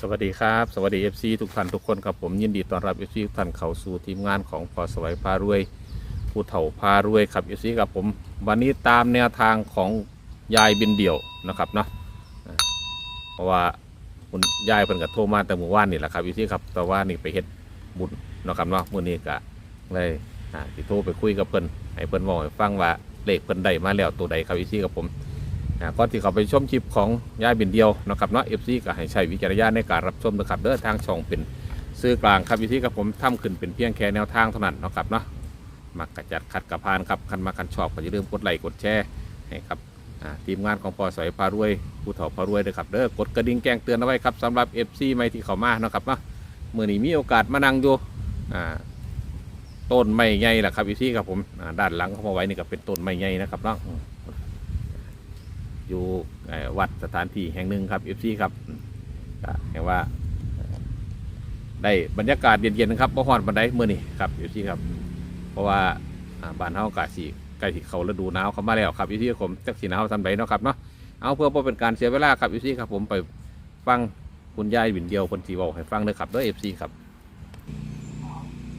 สวัสดีครับ สวัสดี FC ทุกท่านทุกคนครับผมยินดีต้อนรับ FC ทุกท่านเข้าสู่ทีมงานของพอสวัยพารวยผู้เฒ่าพารวยครับ FC ครับผม วันนี้ตามแนวทางของยายบินเดี่ยวนะครับเนาะเพราะว่าคุณยายเพิ่นก็โทรมาแต่เมื่อวานนี่แหละครับ FC ครับแต่ว่านี่ไปเฮ็ดบุญนะครับเนาะมื้อนี้ก็เลยอ่าสิโทรไปคุยกับเพิ่นให้เพิ่นบอกให้ฟังว่าเลขเพิ่นได้มาแล้วตัวใดครับ FC ครับผม อ่าก่อนที่เขาไปชมคลิปของยายบินเดียวนะครับเนาะเอฟซีก็ให้ใช้วิจารณญาณในการรับชมนะครับเด้อทางช่องเป็นซื้อกลางครับวิธีกับผมทำขึ้นเป็นเพียงแค่แนวทางเท่านั้นนะครับเนาะมักกระจัดขัดกระพานครับคันมาคันชอบก็อย่าลืมกดไลค์กดแชร์ให้ครับทีมงานของปอสอยพารวยผู้ถอพารวยด้วยครับเด้อกดกระดิ่งแจ้งเตือนเอาไว้ครับสำหรับเอฟซีใหม่ที่เขามาเนาะครับเนาะมื่อนี้มีโอกาสมานั่งอยู่ต้นไม้ใหญ่แหละครับวิธีครับผมด้านหลังเขามาไว้นี่ก็เป็นต้นไม้ใหญ่นะครับเนาะ อยู่เอ่อวัดสถานที่แห่งหนึ่งครับเอฟซีครับอืมก็เห็นว่าเอ่อได้บรรยากาศเย็นๆนะครับบ่ฮ้อนบันไดเมื่อนี้ครับเอฟซีครับ เพราะว่าอ่าบ้านเฮากาสีใกล้ที่เขาฤดูหนาวเข้ามาแล้วครับเอฟซีผมจักสีหนาวทำไดเนาะครับเนาะเอาเพื่อบ่เป็นการเสียเวลาครับเอฟซีครับผมไปฟังคุณยายวินเดียวคนสีบอกให้ฟังเลยครับด้วยเอฟซีครับ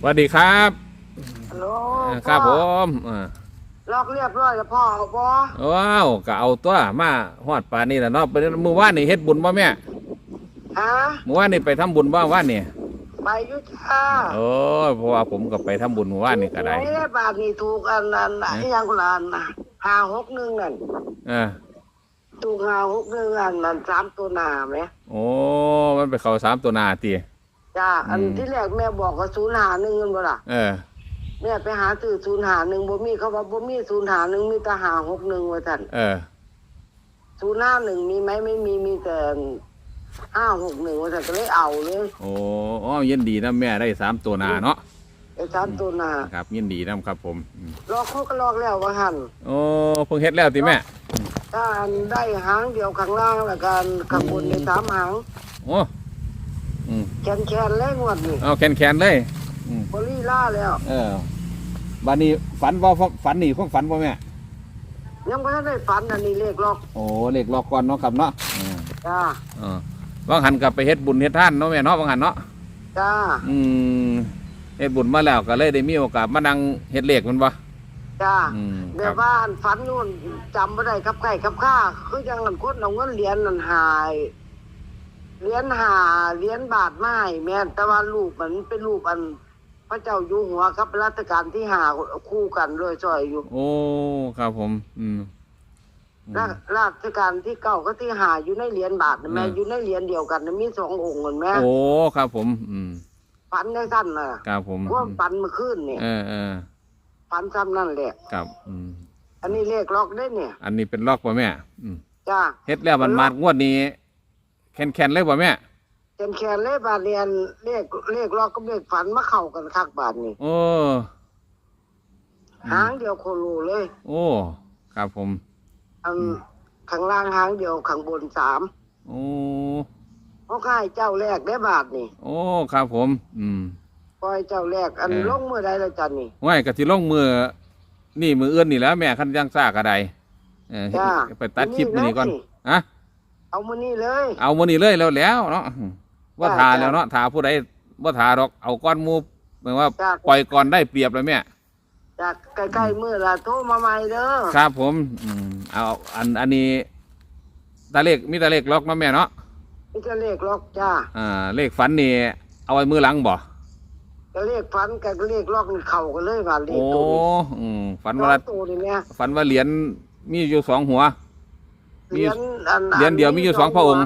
สวัสดีครับฮัลโหลอ่าครับผมอ่า ล็อกเรียบร้อยแล้วพ่อเอาบ่ว้าวก็เอาตัวมาฮอดป่านนี้แหละเนาะเป็นมื้อวานนี่เฮ็ดบุญบ่แม่ฮะเมื่อวานนี่ไปทำบุญบ้างว่านนี่ไปอยุจ้าโอ้ยเพราะว่าผมก็ไปทำบุญเมื่อวานนี่ก็ได้ไม่ได้บาทนี่ถูกอันนั้นอันยังกุลานนะห้าหกหนึ่งนั่นเออถูกห้าหกหนึ่งอันนั้นสามตัวหนาไหมโอ้มันไปเข้าสามตัวหนาตีจ้าอันอืมที่แรกแม่บอกว่าศูนย์หาหนึ่งเงินบ่ล่ะเออ แม่ไปหาซื้อศูนย์หาหนึ่งบ่มีเขาว่าบ่มีศูนย์หาหนึ่งมีแต่หาหกหนึ่งว่าท่านเออศูนย์ห้าหนึ่งมีไหมไม่มีมีแต่ห้าหกหนึ่งว่าท่านก็เลยเอาเลยโอ้อ๋อยินดีนะแม่ได้สามตัวหนาเนาะไอ้สามตัวหนาครับยินดีนะครับผมอืมลอกเขาก็ลอกแล้วว่าหันโอ้เพิ่งเฮ็ดแล้วติแม่ถ้าอันได้หางเดียวข้างล่างแล้วกันข้างบนในสามหางโอ้อืมแขนแขนๆเลยงวดนี่เอาแขนแขนๆเลย อืม บรีล่าแล้ว เออบัดนี้ฝันบ่ฝันนี่เพิ่งฝันบ่แม่ ยังไม่ได้ฝันอันนี้เลขหรอกโอ้เลขรอกก่อนเนาะครับเนาะอืมจ้าเออว่างหันกลับไปเฮ็ดบุญเฮ็ดท่านเนาะแม่เนาะว่างหันเนาะ จ้าอืมเฮ็ดบุญมาแล้วก็เลยได้มีโอกาสมานั่งเฮ็ดเลขมันบ่จ้าอืมคแต่รับว่าอันฝันนู่นจำไม่ได้กับไก่กับข้าคือยังอันคนเอาเงินเหรียญนั่นหายเหรียญหาเหรียญบาทไม่แม่นแต่ว่ารูปมันเป็นรูปอัน พระเจ้าอยู่หัวกับรัชกาลที่หาคู่กันเลยจอยอยู่ โอ้ครับผมอืมอืมราราชการที่เก้าก็ที่หาอยู่ในเหรียญบาทน่ะแม่อืมอยู่ในเหรียญเดียวกันน่ะมีสององค์เหมือนแม่โอ้ครับผม อืมฝันได้สั้นน่ะครับผมว่าฝันเมื่อคืนเนี่ยเออเออฝันซ้ำนั่นแหละครับ อืม อันนี้เลขล็อกได้เนี่ย อันนี้เป็นล็อกป่ะแม่ อืมจ้าเฮ็ดแล้วมันมางวดนี้แคนแคนๆเลยป่ะแม่ เต็มแขนเลยบาทเรียนเลขเลขล็อกกับเลขฝันมาเข้ากันคักบาทนี่โอ้หางเดียวโคโลเลยโอ้ครับผมอันข้างล่างหางเดียวข้างบนสามโอ้เพราะค่ายเจ้าแรกได้บาทนี่โอ้ครับผม อืมปล่อยเจ้าแรกอันเออลงเมื่อใดละจันนี่ไว้กะสิลงมือนี่มือเอื้อนนี่แหล้วแม่คันยังซ่ากระไดเออจ้าไปตัดคลิปมื้อนี้ก่อนอะเอามือนี่เลย เอามื้อนี้เลยแล้วแล้วเนาะ ว่าจ้าทาจ้าแล้วเนาะทาผู้ใดว่าทาดอกเอาก้อนหมูเหมือนว่าจ้าปล่อยก่อนได้เปรียบเลยแม่จากใกล้ๆมือละโทรมาใหม่เด้อครับผมอืมเอาอันอันนี้ตาเลขมีตาเลขล็อกเนาะแม่เนาะนี่จะเลขล็อกจ้าอ่าเลขฝันนี่เอาไว้มือหลังบ่ก็เลขฟันกับเลขล็อกนี่เข้ากันเลยว่าเลขโอ้ตัวนี้อืมฝันสอว่างตัวนี่เนี่ยฝันว่าเหรียญมีอยู่สองหัวเหรียญอันเหรียญเดียวมีอยู่สองพระองค์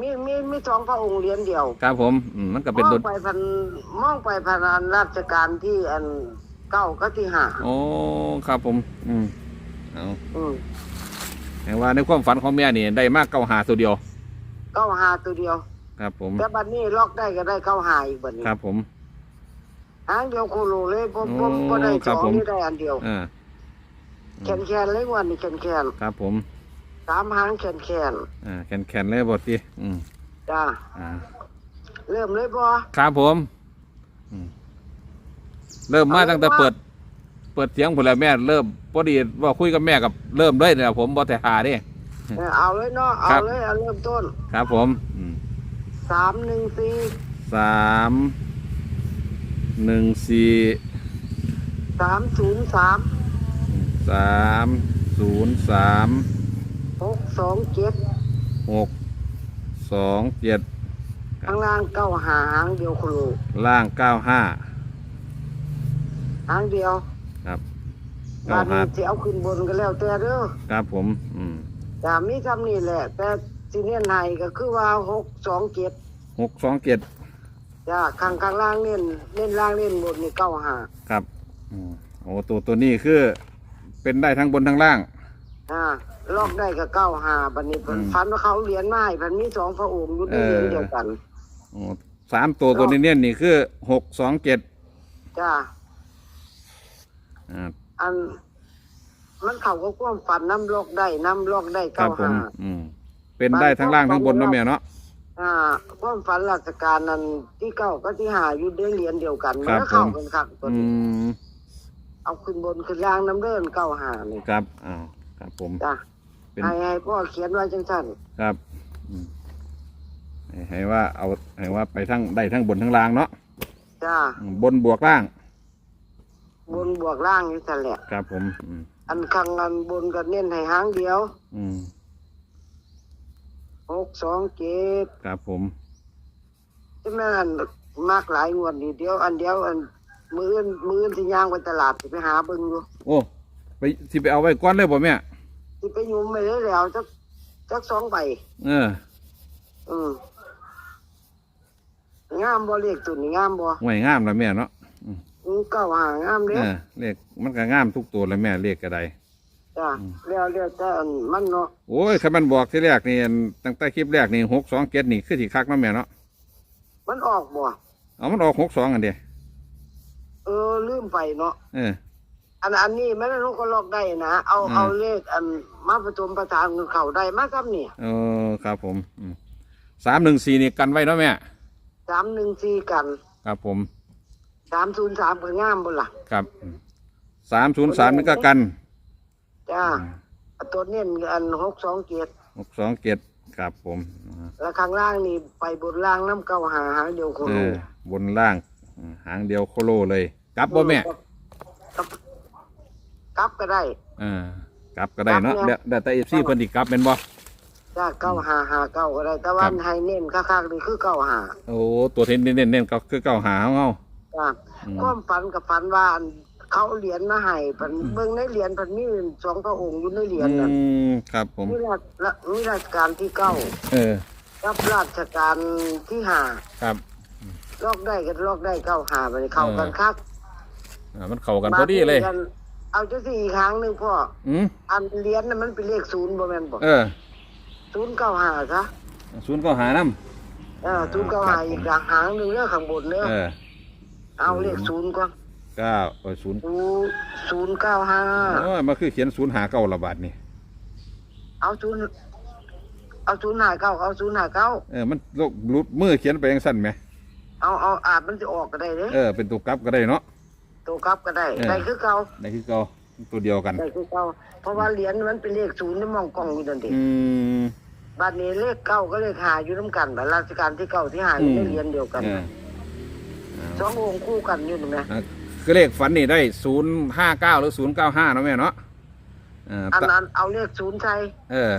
มีมีมีสองพระองค์เหรียญเดียวครับผมอืมมันก็เป็นมตัอวงไปพันมองไปพันอันราชการที่อันเก้าก็ที่ห้าโอ้ครับผม อืมเอาอืมแห่งว่าในความฝันของแม่นี่ได้มากเก้าหาตัวเดียว เก้าห้าตัวเดียว ครับผม แต่บัดนี้ล็อกได้ก็ได้เก้าห้าอีกบัดนี้ครับผม หางเดียวโคโลเลยบ่โอ้บ่บ่ได้คสรับองผม นี่ได้อันเดียว อ่าแขนแขนๆเลยวันนี้แขนแขนครับผมๆ สามหางแขนแขนอ่าแคนแคนๆเลยบทที่อืมๆจ้าอ่าเริ่มเลยบ่ครับผมอืมเริ่มมาเอาเลยตั้งแต่ว่าเปิด เปิดเสียงผลแล้วแม่เริ่มพอดีว่าคุยกับแม่กับเริ่มเลยเนี่ยผมบอแต่หาเดิ เออเอาเลยเนาะเอาครับ เลยเอาเริ่มต้นครับผมอืมสามหนึ่งสี่สามหนึ่งสี่สามศูนย์สามสามศูนย์สาม หกสองเจ็ดหกสองเจ็ดข้างล่างเก้าหาหางเดียวโคโลล่างเก้าห้าหางเดียวครับบ้าเก้านห้านี้จะเอาขึ้นบนก็แล้วแต่เด้อครับผม อืมแต่มีทำนี่แหละ แต่ที่เนี่ยไหนก็คือว่าหกสองเจ็ดหกสองเจ็ดจ้าข้างข้างล่างเน้นเน้นล่างเน้นบนนี่เก้าหาครับอืมโอ้ตัวตัวนี้คือ เป็นได้ทั้งบนทั้งล่าง อ่า ลอกได้ก็เก้าหาบัดนี้อืมฟันว่าเขาเหรียญไม้พันมีสองพระองค์อยู่ในเหรียญเออเดียวกัน โอ้สามตัวตัวนี้เนี่ยนี่คือหกสองเจ็ดจ้า อ่าอัน มันเขาก็ความฝันน้ำลอกได้น้ำลอกได้ครัเก้าบผมหา อืมเป็นได้ทั้งล่างทั้งบนเนาะแม่เนาะ อ่าความฝันราชการนั้นที่เก้าก็ที่หาอยู่ในเหรียญเดียวกันครัมันบก็เข้าผมกันครับตัวอืนี้มเอาขึ้นบนขึ้นล่างน้ำเดินเก้าหานี่ครับอ้าวครับผม จ้า เป็นให้ให้พ่อเขียนไว้จังสันครับอืมให้ให้ว่าเอาให้ว่าไปทั้งได้ทั้งบนทั้งล่างเนาะจ้าอืมบนบวกล่างบนบวกล่างนี่สันแหละ ครับผมอืมอันข้างอันบนก็เน้นให้หางเดียวอืมหกสองเจ็ดครับผมใช่ไหมอันมากหลายงวดนี่เดียว อันเดียวอันมืออื่นมืออื่นที่ย่างไปตลาดสิไปหาเบิ่งอยู่โอ้ไปสิไปเอาไว้ก้อนเลยบ่แม่ สิไปยุ่มไปเลยแล้วจักจักสองใบเอออืมงามบ่เรียกตุนนี่งามบ่ห่วยงามแล้วแม่เนาะอืมเก้าหางามเด้เออเลขมันก็งามทุกตัวเลยแม่เลขก็ได้จ้าแล้วแล้วแต่อันมันเนาะโอ้ยคันมันบอกที่แรกนี่อันตั้งแต่คลิปแรกนี่หกสองเจ็ดนี่คือที่คักเนาะแม่เนาะมันออกบ่เอามันออกหกสองอันเดียเออลืมไปเนาะเออ อันอันนี้แม่นลูกก็ลอกได้นะเอาอืมเอาเลขอันมาผสมประสานกับเขาได้มากับนี่เออครับผมสามหนึ่งสี่นี่กันไว้เนาะแม่สามหนึ่งสี่กัน ครับผมสามศูนย์สามก็งามบ่ล่ะครับสามศูนย์สามนี่ก็กันจ้าตัวเน้นอันหกสองเจ็ดหกสองเจ็ดครับผมอ่าแล้วข้างล่างนี่ไปบนล่างน้ำเก้าหาหางเดียวโคเอโลอบนล่างอืมหางเดียวโคโลเลยกลับบ่แม่กลับ กลับก็ได้เออกลับก็ได้เนาะกลับเนี่ยเดี๋ยวแต่เอฟซีเพิ่นอีกกลับเป็นบ่จ้าเก้าหาหาเก้าก็ได้ แต่ว่าครับให้เน้นข้างๆนี่คือเก้าหาโอ้ตัวเทนเน้นๆก็คือเก้าหาเอาเอาจ้าอืมความฝันกับฝันว่าอันเขาเหรียญมาให้เพิ่นเบิ่งในเหรียญเพิ่นมีสองพระองค์อยู่ในเหรียญอืนั่นมครับผมมีราชละมีราชการที่เก้าเออกับราชการที่ห้าครับลอกได้ก็ลอกได้เก้าหาไปเข้ากันครับอ่ามันเข้ากันพอดีเลยมา เอาจะสี่ครั้งหนึ่งพ่ออืมอันเหรียญน่ะมันเป็นเลขศูนย์บ่แม่นบ่เออศูนย์เก้าหาซะศูนย์เก้าหานํเออศูนย์เก้าหาอีกหางหนึ่งเด้อข้างบนเด้อเออเอาเลขศูนย์ก่อนเก้าเออศูนย์ศูนย์ศูนย์เก้าห้าโอ้ยมันคือเขียนศูนย์หาเก้าระบาดนี่เอาศูนย์เอาศูนย์หาเก้าเอาศูนย์หาเก้าเออมันลกลุดมือเขียนไปยังสั้นไหม เอาเอาอาจมันจะออกก็ได้เด้เออเป็นตัวกลับก็ได้เนาะ ตัวกลับก็ได้เออ ได้คือเก่าได้คือเก่าตัวเดียวกัน ได้คือเก่าเพราะว่าเหรียญมันเป็นเลขศูนย์ในมองกล้องอยู่นั่นเองอืม บัดนี้เลขเก้าก็เลขหาอยู่น้ำกันแบบราชการที่เก้าที่หาอยู่ในเหรียญเดียวกันเออสององค์คู่กันอยู่นี่ไหมอะคือเลขฝันนี่ได้ศูนย์ห้าเก้าหรือศูนย์เก้าห้าเนาะแม่เนาะเอออันแต่นั้นเอาเลขศูนย์ใส่เออ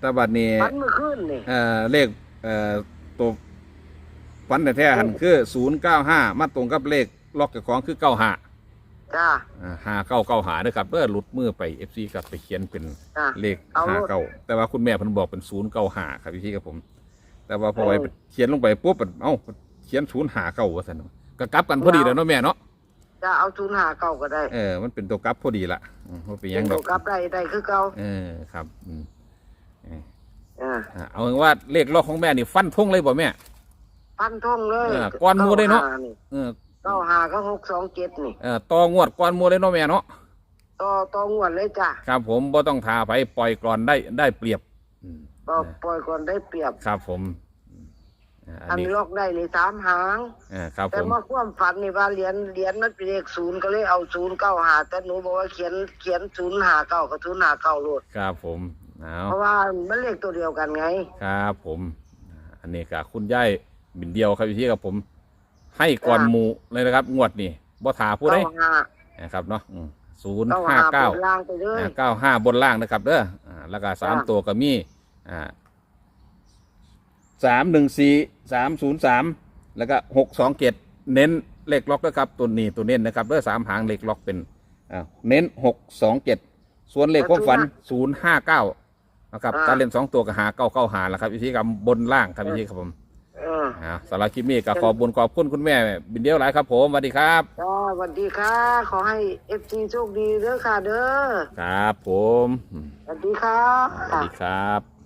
แต่บัดนี้ฟันเมื่อคืนนี่ เอ่อเลขเอ่อตัวฟันแท้ๆหันคือศูนย์เก้าห้ามาตรงกับเลข ล็อกเจ้าของคือเก้าห้าจ้าห้าเก้าเก้าหาเด้อครับเพื่อหลุดมือไปเอฟซีกับไปเขียนเป็นจ้าเลขเอาห้าเก้าแต่ว่าคุณแม่เพิ่นบอกเป็นศูนย์เก้าห้าครับพี่กับผม แต่ว่าพอไปเขียนลงไปปุ๊บมันเอ้าเขียนศูนย์หาเก้าว่าสันก็กลับกันพอดีแล้วเนาะแม่เนาะจะเอาศูนย์หาเก้าก็ได้เออมันเป็นตัวกลับพอดีละอืมบ่เป็นหยังดตัอวกกลับได้ได้คือเก้าเออครับอืมเอออ่าอะเอาเป็นว่าเลขล็อกของแม่นี่ฟันทงเลยบ่แม่ พันท่องเลยเออก้อนหมู่ได้เนาะเออ เก้าหาก็หกสองเจ็ดนี่เอ่อต่องวดก่อนหมัวเลยเนาะแม่เนาะต่อต่องวดเลยจ้าครับ ผมบ่ต้องทาไปปล่อยกรอนได้ได้เปรียบอืมต่อปล่อยก่อนได้เปรียบ ครับผมอืมอ่าอัอันนนี้ลอกได้ในสามหางอ่าครับผแต่มมาความฝันนี่ว่าเหรียญเหรียญมันเป็นเลขศูนย์ก็เลยเอาศูนย์เก้าหาแต่หนูบอกว่าเขียนเขียนศูนย์หาเก้ากับศูนย์หาเก้าโลดครับผมเอาเพราะว่ามันเลขตัวเดียวกันไง ครับผม อันนี้กับคุณย่ายบินเดียวครับพี่กับผม ให้ก่อนจ้ะหมูเลยนะครับ งวดนี่บ่ถาผู้ใดเก้าห้านะครับเนาะศูนย์เก้าห้าห้าเก้าเป็นล่างไปเลยเก้าห้าบนล่างนะครับเด้ออ่าแล้วก็สามจ้ะตัวก็มีอ่าสามหนึ่งสี่สามศูนย์สามแล้วก็หกสองเจ็ดเน้นเลขล็อกนะครับตัวนี้ตัวเน้นนะครับเด้อสามหางเลขล็อกเป็นอ่าเน้นหกสองเจ็ดส่วนเลขความฝันศูนย์ห้าเก้านะครับการเล่นสองตัวก็หาเก้าเก้าหาแล้วครับวิธีกรรมบนล่างครับวิธีครับผมเอออ่าสารบคลิปนี้ก็ขอบุญขอบคุณคุณแม่ บินเดียวหลายครับผมสวัสดีครับ จ้าสวัสดีค่ะ ขอให้เอฟซีโชคดีเด้อค่ะเด้อครับผมอืมสวัสดีค่ะ สวัสดีครับ